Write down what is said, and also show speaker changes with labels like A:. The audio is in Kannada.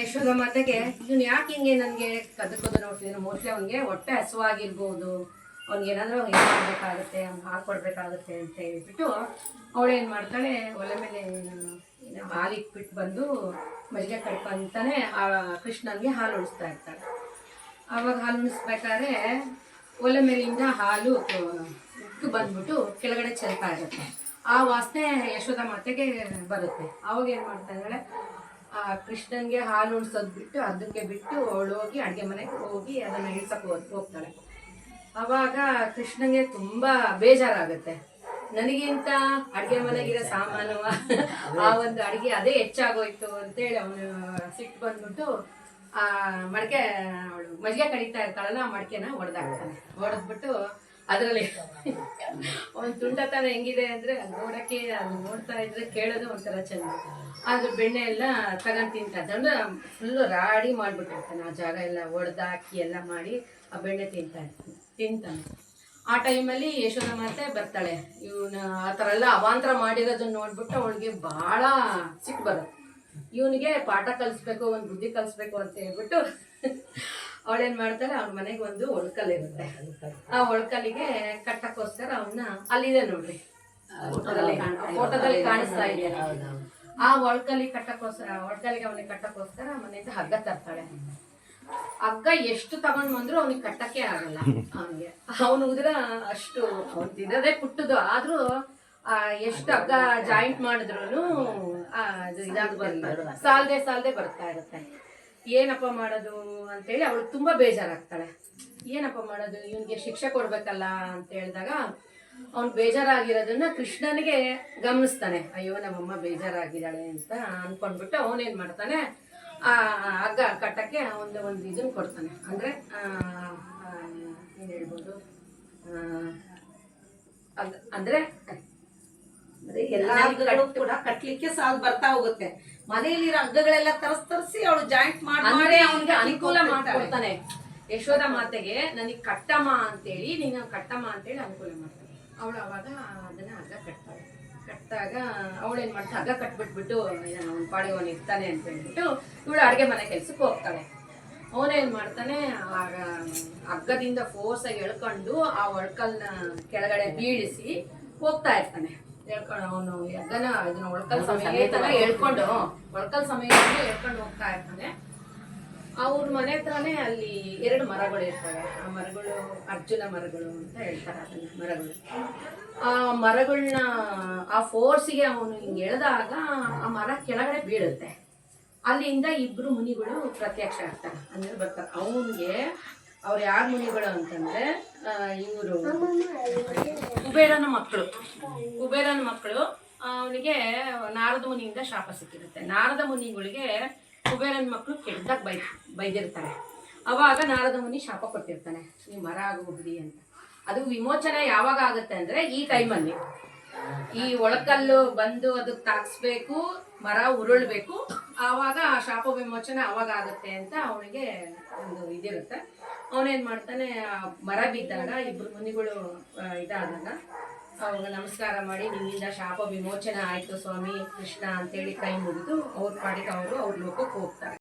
A: ಯಶೋದ ಮಾತೆಗೆ, ಇವನು ಯಾಕೆ ಹಿಂಗೆ ನನಗೆ ಕದಕೋದು ನೋಡ್ತಿದ್ದೀನಿ ಮೋಸ್ಟ್ಲಿ ಅವನಿಗೆ ಹೊಟ್ಟೆ ಹಸುವಾಗಿರ್ಬೋದು. ಅವ್ನಿಗೆ ಏನಾದರೂ ಏನು ಮಾಡಬೇಕಾಗುತ್ತೆ, ಅವ್ನು ಹಾಲು ಕೊಡಬೇಕಾಗುತ್ತೆ ಅಂತ ಹೇಳ್ಬಿಟ್ಟು ಅವಳೇನು ಮಾಡ್ತಾಳೆ, ಒಲೆ ಮೇಲೆ ಹಾಲಿಟ್ಬಿಟ್ಟು ಬಂದು ಮಜ್ಜಿಗೆ ಕಡ್ಕೊಂತಾನೆ ಆ ಕೃಷ್ಣನಿಗೆ ಹಾಲು ಉಳಿಸ್ತಾ ಇರ್ತಾಳೆ. ಆವಾಗ ಹಾಲು ಉಣಿಸ್ಬೇಕಾದ್ರೆ ಒಲೆ ಮೇಲಿಂದ ಹಾಲು ಉಕ್ಕು ಬಂದ್ಬಿಟ್ಟು ಕೆಳಗಡೆ ಚೆಲ್ತಾ ಇರುತ್ತೆ. ಆ ವಾಸನೆ ಯಶೋಧ ಮಾತೆಗೆ ಬರುತ್ತೆ. ಅವಾಗ ಏನು ಮಾಡ್ತಾ ಇದ್ದಾಳೆ ಆ ಕೃಷ್ಣನ್ಗೆ ಹಾಲು ಉಣ್ಸೋದು ಬಿಟ್ಟು ಅದಕ್ಕೆ ಬಿಟ್ಟು ಅವಳು ಹೋಗಿ ಅಡುಗೆ ಮನೆಗೆ ಹೋಗಿ ಅದನ್ನು ಹಿಡ್ಸಕ್ಕೆ ಹೋಗ್- ಹೋಗ್ತಾಳೆ. ಅವಾಗ ಕೃಷ್ಣನ್ಗೆ ತುಂಬಾ ಬೇಜಾರಾಗುತ್ತೆ. ನನಗಿಂತ ಅಡುಗೆ ಮನೆಗಿರೋ ಸಾಮಾನು ಆ ಒಂದು ಅಡುಗೆ ಅದೇ ಹೆಚ್ಚಾಗೋಯ್ತು ಅಂತೇಳಿ ಅವನು ಸಿಟ್ಟು ಬಂದ್ಬಿಟ್ಟು ಆ ಮಡಕೆ ಅವಳು ಮಜ್ಜಿಗೆ ಕಡಿತಾ ಇರ್ತಾಳಲ್ಲ ಆ ಮಡಕೆನ ಹೊಡೆದಾಕ್ತಾನೆ ಹೊಡೆದ್ಬಿಟ್ಟು ಅದರಲ್ಲಿ ಒಂದು ತುಂಡತನ ಹೆಂಗಿದೆ ಅಂದ್ರೆ ನೋಡೋಕ್ಕೆ, ಅದು ನೋಡ್ತಾ ಇದ್ರೆ ಕೇಳೋದು ಒಂಥರ ಚೆಂದ. ಅದು ಬೆಣ್ಣೆ ಎಲ್ಲ ತಗೊಂಡ್ ತಿಂತ ಅಂದ್ರೆ ಫುಲ್ಲು ರಾಡಿ ಮಾಡಿಬಿಟ್ಟಿರ್ತಾನೆ ಆ ಜಾಗ ಎಲ್ಲ ಒಡೆದಾಕಿ ಎಲ್ಲ ಮಾಡಿ ಆ ಬೆಣ್ಣೆ ತಿಂತಾ ತಿಂತಾನೆ ಆ ಟೈಮಲ್ಲಿ ಯಶೋಧ ಮಾತೆ ಬರ್ತಾಳೆ. ಇವನ ಆ ಥರ ಎಲ್ಲ ಅವಾಂತರ ಮಾಡಿರೋದನ್ನ ನೋಡ್ಬಿಟ್ಟು ಅವಳಿಗೆ ಭಾಳ ಸಿಟ್ಟು ಬರುತ್ತೆ. ಇವನಿಗೆ ಪಾಠ ಕಲಿಸ್ಬೇಕು, ಒಂದು ಬುದ್ಧಿ ಕಲಿಸ್ಬೇಕು ಅಂತ ಹೇಳ್ಬಿಟ್ಟು ಅವಳೇನ್ ಮಾಡ್ತಾಳೆ? ಅವ್ನ ಮನೆಗೆ ಒಂದು ಒಳ್ಕಲ್ ಇರುತ್ತೆ. ಆ ಒಳ್ಕಲ್ಲಿಗೆ ಕಟ್ಟಕ್ಕೋಸ್ಕರ ಅವನ್ನ ಅಲ್ಲಿದೆ ನೋಡ್ರಿ. ಫೋಟೋದಲ್ಲಿ ಕಾಣಿಸ್ತಾ ಇದೆ. ಆ ಒಳ್ಕಲ್ಲಿ ಕಟ್ಟಕ್ಕೋಸ್ಕರ ಒಳ್ಕಲ್ಲಿಗೆ ಅವನಿಗೆ ಕಟ್ಟಕ್ಕೋಸ್ಕರ ಮನೆಯಿಂದ ಹಗ್ಗ ತರ್ತಾಳೆ. ಹಗ್ಗ ಎಷ್ಟು ತಗೊಂಡ್ ಬಂದ್ರು ಅವ್ನಿಗೆ ಕಟ್ಟಕ್ಕೆ ಆಗಲ್ಲ ಅವನಿಗೆ. ಅವನು ಉದ್ರ ಅಷ್ಟು ಇದೇ ಪುಟ್ಟದು. ಆದ್ರೂ ಆ ಎಷ್ಟು ಹಗ್ಗ ಜಾಯಿಂಟ್ ಮಾಡಿದ್ರು ಸಾಲ್ದೆ ಸಾಲ್ದೆ ಬರ್ತಾ ಇರುತ್ತೆ. ಏನಪ್ಪ ಮಾಡೋದು ಅಂತೇಳಿ ಅವಳು ತುಂಬಾ ಬೇಜಾರಾಗ್ತಾಳೆ. ಏನಪ್ಪ ಮಾಡೋದು? ಇವನಿಗೆ ಶಿಕ್ಷೆ ಕೊಡ್ಬೇಕಲ್ಲ ಅಂತ ಹೇಳಿದಾಗ ಅವ್ನು ಬೇಜಾರಾಗಿರೋದನ್ನ ಕೃಷ್ಣನಿಗೆ ಗಮನಿಸ್ತಾನೆ. ಅಯ್ಯೋ, ನಮ್ಮಮ್ಮ ಬೇಜಾರಾಗಿದ್ದಾಳೆ ಅಂತ ಅನ್ಕೊಂಡ್ಬಿಟ್ಟು ಅವನೇನ್ ಮಾಡ್ತಾನೆ? ಆ ಹಗ್ಗ ಕಟ್ಟಕ್ಕೆ ಒಂದು ಒಂದು ಇದನ್ನ ಕೊಡ್ತಾನೆ. ಅಂದ್ರೆ ಏನು ಹೇಳ್ಬೋದು? ಅಂದರೆ
B: ಎಲ್ಲ ಕೂಡ ಕಟ್ಲಿಕ್ಕೆ ಸಾಲ್ ಬರ್ತಾ ಹೋಗುತ್ತೆ. ಮನೆಯಲ್ಲಿರೋ ಹಗ್ಗಗಳೆಲ್ಲ ತರಸ್ ತರಿಸಿ ಅವಳು ಜಾಯಿಂಟ್ ಮಾಡಿ
A: ಅವನಿಗೆ ಅನುಕೂಲ ಮಾಡ್ಕೊಡ್ತಾನೆ. ಯಶೋಧ ಮಾತೆಗೆ ನನಗೆ ಕಟ್ಟಮ್ಮ ಅಂತೇಳಿ ನೀನು ಕಟ್ಟಮ್ಮ ಅಂತೇಳಿ ಅನುಕೂಲ ಮಾಡ್ತಾನೆ. ಅವಳು ಅವಾಗ ಅದನ್ನ ಹಗ್ಗ ಕಟ್ತಾಳೆ. ಕಟ್ಟಾಗ ಅವಳೇನ್ ಮಾಡ್ತಾ ಹಗ್ಗ ಕಟ್ಬಿಟ್ಬಿಟ್ಟು ಅವ್ನ ಪಾಡಿ ಅವನು ಇರ್ತಾನೆ ಅಂತ ಹೇಳ್ಬಿಟ್ಟು ಇವಳು ಅಡುಗೆ ಮನೆ ಕೆಲ್ಸಕ್ಕೆ ಹೋಗ್ತಾಳೆ. ಅವನೇನ್ ಮಾಡ್ತಾನೆ ಆಗ ಹಗ್ಗದಿಂದ ಫೋರ್ಸ್ ಆಗಿ ಎಳ್ಕೊಂಡು ಆ ಒಳ್ಕಲ್ನ ಕೆಳಗಡೆ ಬೀಳಿಸಿ ಹೋಗ್ತಾ ಇರ್ತಾನೆ. ಹೇಳ್ಕೊಂಡು ಅವನು ಎಲ್ಲನ ಇದನ್ನ ಒಳ್ಕಲ್ ಸಮೇತ ಹೇಳ್ಕೊಂಡು ಒಳ್ಕಲ್ ಸಮಯ ಹೇಳ್ಕೊಂಡು ಹೋಗ್ತಾ ಇರ್ತಾನೆ. ಅವ್ರ ಮನೆ ಹತ್ರನೇ ಅಲ್ಲಿ ಎರಡು ಮರಗಳು ಇರ್ತವೆ. ಆ ಮರಗಳು ಅರ್ಜುನ ಮರಗಳು ಅಂತ ಹೇಳ್ತಾರೆ ಅದನ್ನ ಮರಗಳು. ಆ ಮರಗಳನ್ನ ಆ ಫೋರ್ಸಿಗೆ ಅವನು ಹಿಂಗೆ ಎಳೆದಾಗ ಆ ಮರ ಕೆಳಗಡೆ ಬೀಳುತ್ತೆ. ಅಲ್ಲಿಂದ ಇಬ್ರು ಮುನಿಗಳು ಪ್ರತ್ಯಕ್ಷ ಆಗ್ತಾರೆ. ಅಂದ್ರೆ ಬರ್ತಾರೆ. ಅವನಿಗೆ ಅವ್ರು ಯಾರ ಮುನಿಗಳು ಅಂತಂದ್ರೆ ಇವರು ಕುಬೇರನ ಮಕ್ಕಳು. ಕುಬೇರನ ಮಕ್ಕಳು, ಅವನಿಗೆ ನಾರದ ಮುನಿಯಿಂದ ಶಾಪ ಸಿಕ್ಕಿರುತ್ತೆ. ನಾರದ ಮುನಿಗಳಿಗೆ ಕುಬೇರನ ಮಕ್ಕಳು ಕೆಟ್ಟದಾಗ ಬೈ ಬೈದಿರ್ತಾರೆ. ಅವಾಗ ನಾರದ ಮುನಿ ಶಾಪ ಕೊಟ್ಟಿರ್ತಾನೆ. ನೀವು ಮರ ಆಗಬಹುದು? ಅಂತ. ಅದು ವಿಮೋಚನೆ ಯಾವಾಗ ಆಗುತ್ತೆ ಅಂದ್ರೆ ಈ ಟೈಮಲ್ಲಿ ಈ ಒಳಕಲ್ಲು ಬಂದು ಅದಕ್ಕೆ ತಾಕ್ಸ್ಬೇಕು ಮರ ಉರುಳ್ಬೇಕು. ಆವಾಗ ಆ ಶಾಪ ವಿಮೋಚನೆ ಅವಾಗ ಆಗುತ್ತೆ ಅಂತ ಅವನಿಗೆ ಒಂದು ಇದಿರುತ್ತೆ. ಅವನೇನ್ ಮಾಡ್ತಾನೆ ಮರ ಬಿದ್ದಾಗ ಇಬ್ರು ಮುನಿಗಳು ಇದಾದಾಗ ಅವಾಗ ನಮಸ್ಕಾರ ಮಾಡಿ, ನಿಮ್ಮಿಂದ ಶಾಪ ವಿಮೋಚನೆ ಆಯ್ತು ಸ್ವಾಮಿ ಕೃಷ್ಣ ಅಂತೇಳಿ ಕೈ ಮುಗಿದು ಅವ್ರ ಪಾಡಿಗೆ ಅವರು ಅವ್ರ ಲೋಕಕ್ಕೆ ಹೋಗ್ತಾರೆ.